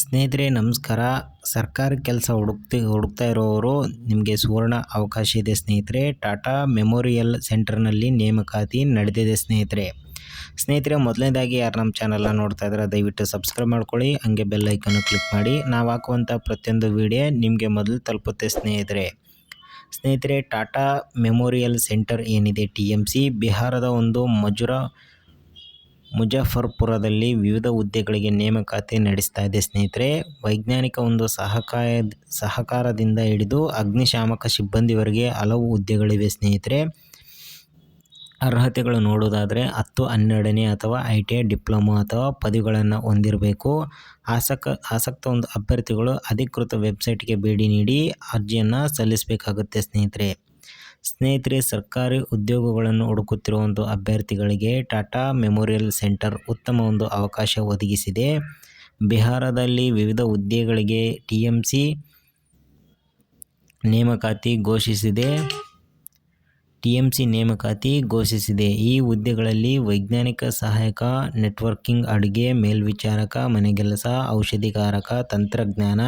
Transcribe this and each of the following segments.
ಸ್ನೇಹಿತರೆ, ನಮಸ್ಕಾರ. ಸರ್ಕಾರಿ ಕೆಲಸ ಹುಡುಕ್ತಿ, ಹುಡುಕ್ತಾ ಇರೋರು ನಿಮಗೆ ಸುವರ್ಣ ಅವಕಾಶ ಇದೆ ಸ್ನೇಹಿತರೆ. ಟಾಟಾ ಮೆಮೋರಿಯಲ್ ಸೆಂಟರ್ನಲ್ಲಿ ನೇಮಕಾತಿ ನಡೆದಿದೆ ಸ್ನೇಹಿತರೆ. ಸ್ನೇಹಿತರೆ, ಮೊದಲನೇದಾಗಿ ಯಾರು ನಮ್ಮ ಚಾನಲ್ನ ನೋಡ್ತಾ ಇದ್ದಾರೆ ದಯವಿಟ್ಟು ಸಬ್ಸ್ಕ್ರೈಬ್ ಮಾಡ್ಕೊಳ್ಳಿ. ಹಂಗೆ ಬೆಲ್ ಐಕನ್ನು ಕ್ಲಿಕ್ ಮಾಡಿ. ನಾವು ಹಾಕುವಂಥ ಪ್ರತಿಯೊಂದು ವಿಡಿಯೋ ನಿಮಗೆ ಮೊದಲು ತಲುಪುತ್ತೆ ಸ್ನೇಹಿತರೆ. ಸ್ನೇಹಿತರೆ, ಟಾಟಾ ಮೆಮೋರಿಯಲ್ ಸೆಂಟರ್ ಏನಿದೆ ಟಿ ಎಂ ಸಿ, ಬಿಹಾರದ ಒಂದು ಮಜುರಾ ಮುಜಫರ್ಪುರದಲ್ಲಿ ವಿವಿಧ ಹುದ್ದೆಗಳಿಗೆ ನೇಮಕಾತಿ ನಡೆಸ್ತಾ ಇದೆ. ಸ್ನೇಹಿತರೆ, ವೈಜ್ಞಾನಿಕ ಒಂದು ಸಹಕಾಯ, ಸಹಕಾರದಿಂದ ಹಿಡಿದು ಅಗ್ನಿಶಾಮಕ ಸಿಬ್ಬಂದಿವರೆಗೆ ಹಲವು ಹುದ್ದೆಗಳಿವೆ. ಸ್ನೇಹಿತರೆ, ಅರ್ಹತೆಗಳು ನೋಡೋದಾದರೆ ಹತ್ತು, ಹನ್ನೆರಡನೇ ಅಥವಾ ಐ ಟಿ ಐ ಡಿಪ್ಲೊಮೊ ಅಥವಾ ಪದವಿಗಳನ್ನು ಹೊಂದಿರಬೇಕು. ಆಸಕ, ಆಸಕ್ತ ಒಂದು ಅಭ್ಯರ್ಥಿಗಳು ಅಧಿಕೃತ ವೆಬ್ಸೈಟ್ಗೆ ಭೇಟಿ ನೀಡಿ ಅರ್ಜಿಯನ್ನು ಸಲ್ಲಿಸಬೇಕಾಗುತ್ತೆ. ಸ್ನೇಹಿತರೆ ಸ್ನೇಹಿತರೆ, ಸರ್ಕಾರಿ ಉದ್ಯೋಗಗಳನ್ನು ಹುಡುಕುತ್ತಿರುವಂಥ ಅಭ್ಯರ್ಥಿಗಳಿಗೆ ಟಾಟಾ ಮೆಮೋರಿಯಲ್ ಸೆಂಟರ್ ಉತ್ತಮ ಒಂದು ಅವಕಾಶ ಒದಗಿಸಿದೆ. ಬಿಹಾರದಲ್ಲಿ ವಿವಿಧ ಹುದ್ದೆಗಳಿಗೆ ಟಿ ಎಂ ಸಿ ನೇಮಕಾತಿ ಘೋಷಿಸಿದೆ. ಟಿ ಎಂ ಸಿ ನೇಮಕಾತಿ ಘೋಷಿಸಿದೆ. ಈ ಹುದ್ದೆಗಳಲ್ಲಿ ವೈಜ್ಞಾನಿಕ ಸಹಾಯಕ, ನೆಟ್ವರ್ಕಿಂಗ್ ಅಡುಗೆ, ಮೇಲ್ವಿಚಾರಕ ಮನೆಗೆಲಸ ಔಷಧಿಕಾರಕ ತಂತ್ರಜ್ಞಾನ,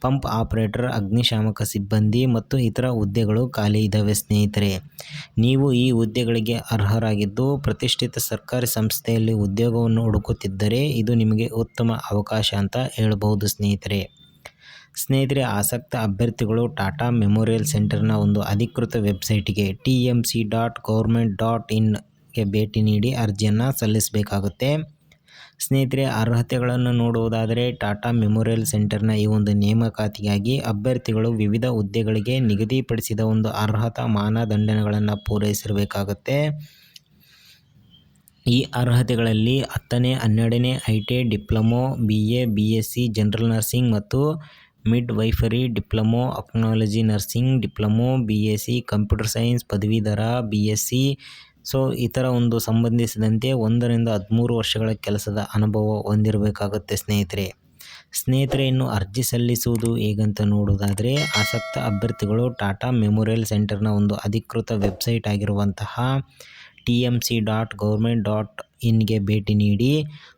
ಪಂಪ್ ಆಪರೇಟರ್, ಅಗ್ನಿಶಾಮಕ ಸಿಬ್ಬಂದಿ ಮತ್ತು ಇತರ ಹುದ್ದೆಗಳು ಖಾಲಿ ಇದ್ದಾವೆ ಸ್ನೇಹಿತರೆ. ನೀವು ಈ ಹುದ್ದೆಗಳಿಗೆ ಅರ್ಹರಾಗಿದ್ದು ಪ್ರತಿಷ್ಠಿತ ಸರ್ಕಾರಿ ಸಂಸ್ಥೆಯಲ್ಲಿ ಉದ್ಯೋಗವನ್ನು ಹುಡುಕುತ್ತಿದ್ದರೆ ಇದು ನಿಮಗೆ ಉತ್ತಮ ಅವಕಾಶ ಅಂತ ಹೇಳಬಹುದು ಸ್ನೇಹಿತರೆ. ಸ್ನೇಹಿತರೆ, ಆಸಕ್ತ ಅಭ್ಯರ್ಥಿಗಳು ಟಾಟಾ ಮೆಮೋರಿಯಲ್ ಸೆಂಟರ್ನ ಒಂದು ಅಧಿಕೃತ ವೆಬ್ಸೈಟಿಗೆ T M C dot government dot ಇನ್ಗೆ ಭೇಟಿ ನೀಡಿ ಅರ್ಜಿಯನ್ನು ಸಲ್ಲಿಸಬೇಕಾಗುತ್ತೆ. ಸ್ನೇಹಿತರೆ, ಅರ್ಹತೆಗಳನ್ನು ನೋಡುವುದಾದರೆ ಟಾಟಾ ಮೆಮೋರಿಯಲ್ ಸೆಂಟರ್ನ ಈ ಒಂದು ನೇಮಕಾತಿಗಾಗಿ ಅಭ್ಯರ್ಥಿಗಳು ವಿವಿಧ ಹುದ್ದೆಗಳಿಗೆ ನಿಗದಿಪಡಿಸಿದ ಒಂದು ಅರ್ಹತಾ ಮಾನದಂಡಗಳನ್ನು ಪೂರೈಸಿರಬೇಕಾಗುತ್ತೆ. ಈ ಅರ್ಹತೆಗಳಲ್ಲಿ ಹತ್ತನೇ, ಹನ್ನೆರಡನೇ I T I diploma, B A, B S C, general nursing ಮತ್ತು midwifery diploma oncology nursing diploma B S C computer science ಪದವೀಧರ ಬಿ ಎಸ್ ಸಿ ಸೊ ಈ ಥರ ಒಂದು ಸಂಬಂಧಿಸಿದಂತೆ ಒಂದರಿಂದ ಹದಿಮೂರು ವರ್ಷಗಳ ಕೆಲಸದ ಅನುಭವ ಹೊಂದಿರಬೇಕಾಗುತ್ತೆ ಸ್ನೇಹಿತರೆ. ಸ್ನೇಹಿತರೆಯನ್ನು ಅರ್ಜಿ ಸಲ್ಲಿಸುವುದು ಹೇಗಂತ ನೋಡುವುದಾದರೆ, ಆಸಕ್ತ ಅಭ್ಯರ್ಥಿಗಳು ಟಾಟಾ ಮೆಮೋರಿಯಲ್ ಸೆಂಟರ್ನ ಒಂದು ಅಧಿಕೃತ ವೆಬ್ಸೈಟ್ ಆಗಿರುವಂತಹ T M C dot government dot ಇನ್ಗೆ ಭೇಟಿ ನೀಡಿ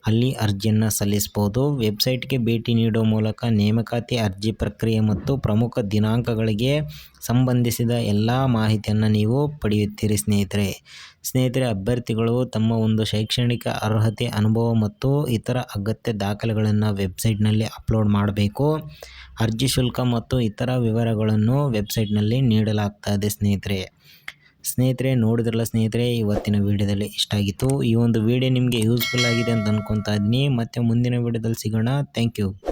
ಅಲ್ಲಿ ಅರ್ಜಿಯನ್ನು ಸಲ್ಲಿಸ್ಬೋದು. ವೆಬ್ಸೈಟ್ಗೆ ಭೇಟಿ ನೀಡೋ ಮೂಲಕ ನೇಮಕಾತಿ ಅರ್ಜಿ ಪ್ರಕ್ರಿಯೆ ಮತ್ತು ಪ್ರಮುಖ ದಿನಾಂಕಗಳಿಗೆ ಸಂಬಂಧಿಸಿದ ಎಲ್ಲ ಮಾಹಿತಿಯನ್ನು ನೀವು ಪಡೆಯುತ್ತೀರಿ ಸ್ನೇಹಿತರೆ. ಸ್ನೇಹಿತರೆ, ಅಭ್ಯರ್ಥಿಗಳು ತಮ್ಮ ಒಂದು ಶೈಕ್ಷಣಿಕ ಅರ್ಹತೆ, ಅನುಭವ ಮತ್ತು ಇತರ ಅಗತ್ಯ ದಾಖಲೆಗಳನ್ನು ವೆಬ್ಸೈಟ್ನಲ್ಲಿ ಅಪ್ಲೋಡ್ ಮಾಡಬೇಕು. ಅರ್ಜಿ ಶುಲ್ಕ ಮತ್ತು ಇತರ ವಿವರಗಳನ್ನು ವೆಬ್ಸೈಟ್ನಲ್ಲಿ ನೀಡಲಾಗ್ತದೆ ಸ್ನೇಹಿತರೆ. ಸ್ನೇಹಿತರೆ, ನೋಡಿದ್ರಲ್ಲ ಸ್ನೇಹಿತರೆ, ಇವತ್ತಿನ ವಿಡಿಯೋದಲ್ಲಿ ಇಷ್ಟ ಆಗಿತ್ತು ಈ ಒಂದು ವಿಡಿಯೋ ನಿಮಗೆ ಯೂಸ್ಫುಲ್ ಆಗಿದೆ ಅಂತ ಅಂದ್ಕೊತಾ ಇದ್ದೀನಿ. ಮತ್ತೆ ಮುಂದಿನ ವಿಡಿಯೋದಲ್ಲಿ ಸಿಗೋಣ. Thank you